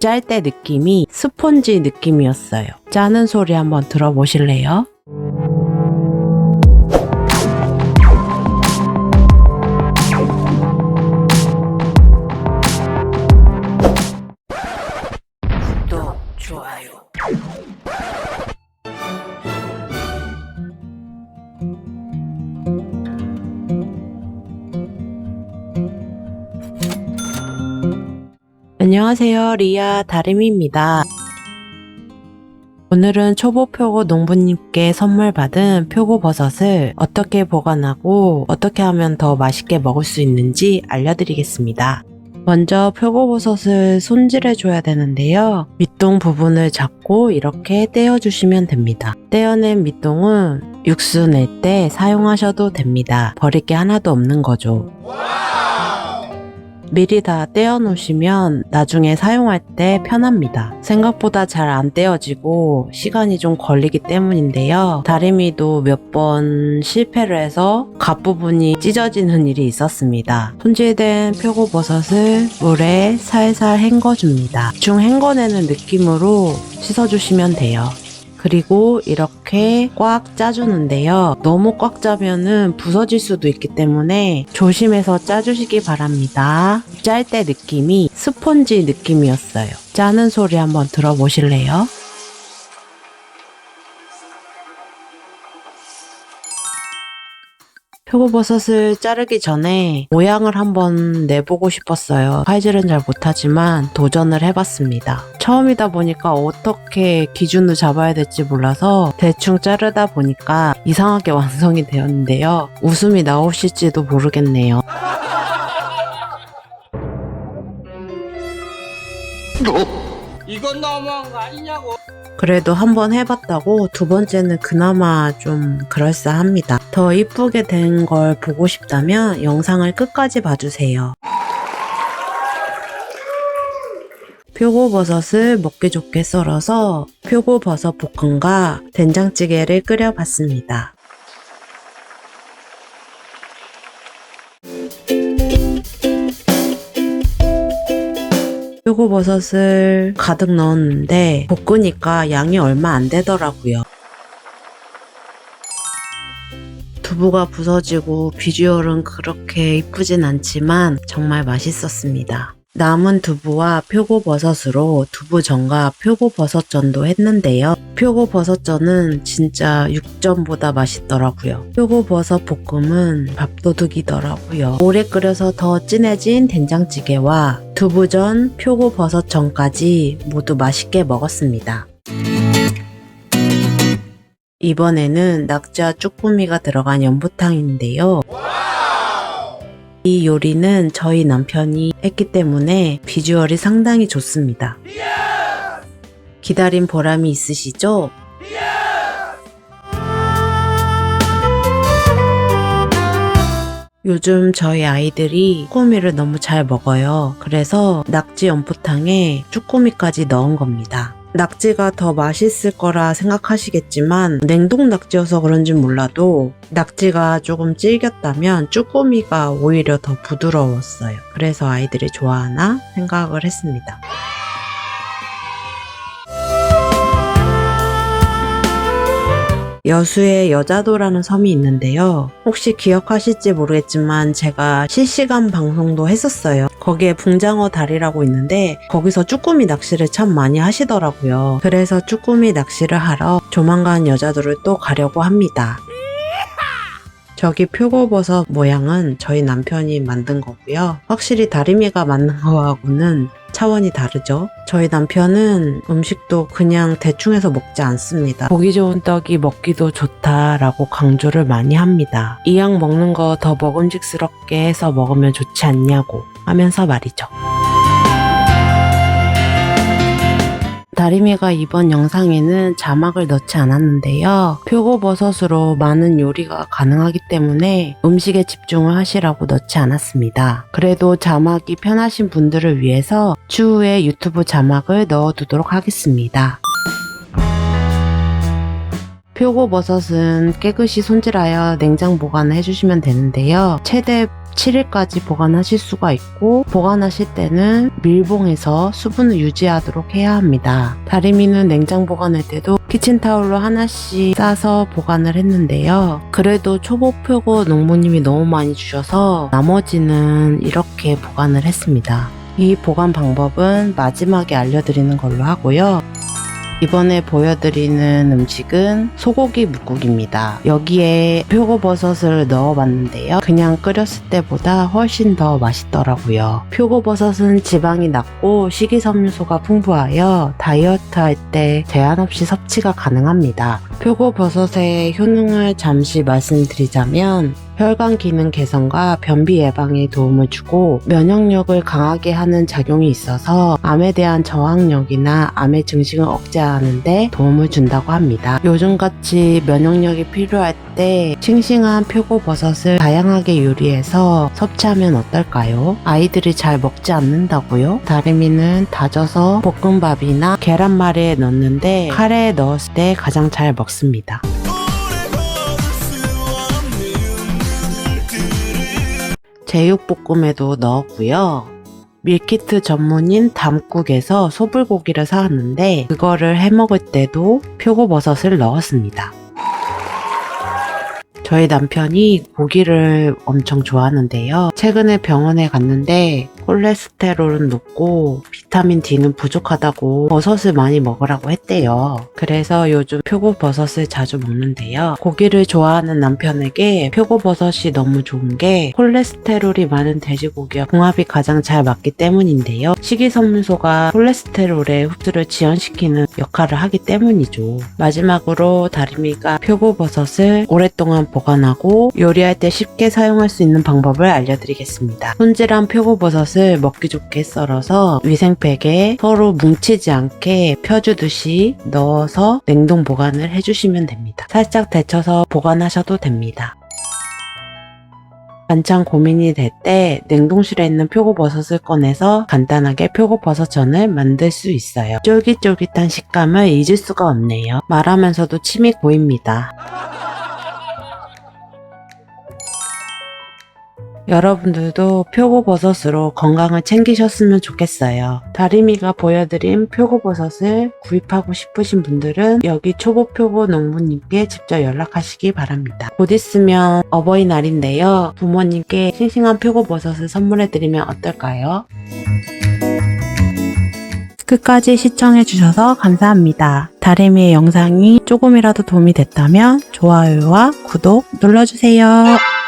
짤 때 느낌이 스폰지 느낌이었어요. 짜는 소리 한번 들어보실래요? 좋아요. 안녕하세요. 리아 다림입니다. 오늘은 초보 표고 농부님께 선물 받은 표고버섯을 어떻게 보관하고 어떻게 하면 더 맛있게 먹을 수 있는지 알려드리겠습니다. 먼저 표고버섯을 손질해 줘야 되는데요. 밑동 부분을 잡고 이렇게 떼어주시면 됩니다. 떼어낸 밑동은 육수 낼 때 사용하셔도 됩니다. 버릴 게 하나도 없는 거죠. 미리 다 떼어 놓으시면 나중에 사용할 때 편합니다. 생각보다 잘 안 떼어지고 시간이 좀 걸리기 때문인데요. 다리미도 몇 번 실패를 해서 갓 부분이 찢어지는 일이 있었습니다. 손질된 표고버섯을 물에 살살 헹궈줍니다. 중 헹궈내는 느낌으로 씻어주시면 돼요. 그리고 이렇게 꽉 짜주는데요. 너무 꽉 짜면은 부서질 수도 있기 때문에 조심해서 짜주시기 바랍니다. 짤 때 느낌이 스폰지 느낌이었어요. 짜는 소리 한번 들어보실래요? 표고버섯을 자르기 전에 모양을 한번 내보고 싶었어요. 칼질은 잘 못하지만 도전을 해봤습니다. 처음이다 보니까 어떻게 기준을 잡아야 될지 몰라서 대충 자르다 보니까 이상하게 완성이 되었는데요. 웃음이 나오실지도 모르겠네요. 이건 너무한 거 아니냐고. 그래도 한번 해봤다고 두 번째는 그나마 좀 그럴싸합니다. 더 이쁘게 된 걸 보고 싶다면 영상을 끝까지 봐주세요. 표고버섯을 먹기 좋게 썰어서 표고버섯 볶음과 된장찌개를 끓여봤습니다. 표고버섯을 가득 넣었는데 볶으니까 양이 얼마 안 되더라고요. 두부가 부서지고 비주얼은 그렇게 이쁘진 않지만 정말 맛있었습니다. 남은 두부와 표고버섯으로 두부전과 표고버섯전도 했는데요. 표고버섯전은 진짜 육전보다 맛있더라고요. 표고버섯 볶음은 밥도둑이더라고요. 오래 끓여서 더 진해진 된장찌개와 두부전, 표고버섯전까지 모두 맛있게 먹었습니다. 이번에는 낙지와 쭈꾸미가 들어간 연부탕인데요. 이 요리는 저희 남편이 했기 때문에 비주얼이 상당히 좋습니다. 기다린 보람이 있으시죠? 요즘 저희 아이들이 쭈꾸미를 너무 잘 먹어요. 그래서 낙지 연포탕에 쭈꾸미까지 넣은 겁니다. 낙지가 더 맛있을 거라 생각하시겠지만 냉동 낙지여서 그런지 몰라도 낙지가 조금 질겼다면 쭈꾸미가 오히려 더 부드러웠어요. 그래서 아이들이 좋아하나 생각을 했습니다. 여수에 여자도라는 섬이 있는데요. 혹시 기억하실지 모르겠지만 제가 실시간 방송도 했었어요. 거기에 붕장어 다리라고 있는데 거기서 쭈꾸미 낚시를 참 많이 하시더라고요. 그래서 쭈꾸미 낚시를 하러 조만간 여자도를 또 가려고 합니다. 저기 표고버섯 모양은 저희 남편이 만든 거고요. 확실히 다리미가 만든 거하고는 차원이 다르죠. 저희 남편은 음식도 그냥 대충 해서 먹지 않습니다. 보기 좋은 떡이 먹기도 좋다라고 강조를 많이 합니다. 이왕 먹는 거 더 먹음직스럽게 해서 먹으면 좋지 않냐고 하면서 말이죠. 다리미가 이번 영상에는 자막을 넣지 않았는데요. 표고버섯으로 많은 요리가 가능하기 때문에 음식에 집중을 하시라고 넣지 않았습니다. 그래도 자막이 편하신 분들을 위해서 추후에 유튜브 자막을 넣어두도록 하겠습니다. 표고버섯은 깨끗이 손질하여 냉장 보관을 해주시면 되는데요. 최대 7일까지 보관하실 수가 있고 보관하실 때는 밀봉해서 수분을 유지하도록 해야 합니다. 다리미는 냉장 보관할 때도 키친타올로 하나씩 싸서 보관을 했는데요. 그래도 초보 표고 농부님이 너무 많이 주셔서 나머지는 이렇게 보관을 했습니다. 이 보관 방법은 마지막에 알려드리는 걸로 하고요. 이번에 보여드리는 음식은 소고기 묵국입니다. 여기에 표고버섯을 넣어봤는데요. 그냥 끓였을 때보다 훨씬 더 맛있더라고요. 표고버섯은 지방이 낮고 식이섬유소가 풍부하여 다이어트 할 때 제한 없이 섭취가 가능합니다. 표고버섯의 효능을 잠시 말씀드리자면 혈관 기능 개선과 변비 예방에 도움을 주고 면역력을 강하게 하는 작용이 있어서 암에 대한 저항력이나 암의 증식을 억제하는데 도움을 준다고 합니다. 요즘같이 면역력이 필요할 때 싱싱한 표고버섯을 다양하게 요리해서 섭취하면 어떨까요? 아이들이 잘 먹지 않는다고요? 다리미는 다져서 볶음밥이나 계란말이에 넣는데 카레에 넣었을 때 가장 잘 먹습니다. 제육볶음에도 넣었고요. 밀키트 전문인 담국에서 소불고기를 사왔는데 그거를 해먹을 때도 표고버섯을 넣었습니다. 저희 남편이 고기를 엄청 좋아하는데요. 최근에 병원에 갔는데 콜레스테롤은 높고 비타민 D는 부족하다고 버섯을 많이 먹으라고 했대요. 그래서 요즘 표고버섯을 자주 먹는데요. 고기를 좋아하는 남편에게 표고버섯이 너무 좋은 게 콜레스테롤이 많은 돼지고기와 궁합이 가장 잘 맞기 때문인데요. 식이섬유소가 콜레스테롤의 흡수를 지연시키는 역할을 하기 때문이죠. 마지막으로 다리미가 표고버섯을 오랫동안 보관하고 요리할 때 쉽게 사용할 수 있는 방법을 알려드리겠습니다. 손질한 표고버섯 을 먹기 좋게 썰어서 위생팩에 서로 뭉치지 않게 펴주듯이 넣어서 냉동 보관을 해주시면 됩니다. 살짝 데쳐서 보관하셔도 됩니다. 반찬 고민이 될 때 냉동실에 있는 표고버섯을 꺼내서 간단하게 표고버섯전을 만들 수 있어요. 쫄깃쫄깃한 식감을 잊을 수가 없네요. 말하면서도 침이 고입니다. 여러분들도 표고버섯으로 건강을 챙기셨으면 좋겠어요. 다리미가 보여드린 표고버섯을 구입하고 싶으신 분들은 여기 초보표고 농부님께 직접 연락하시기 바랍니다. 곧 있으면 어버이날인데요. 부모님께 싱싱한 표고버섯을 선물해드리면 어떨까요? 끝까지 시청해주셔서 감사합니다. 다리미의 영상이 조금이라도 도움이 됐다면 좋아요와 구독 눌러주세요.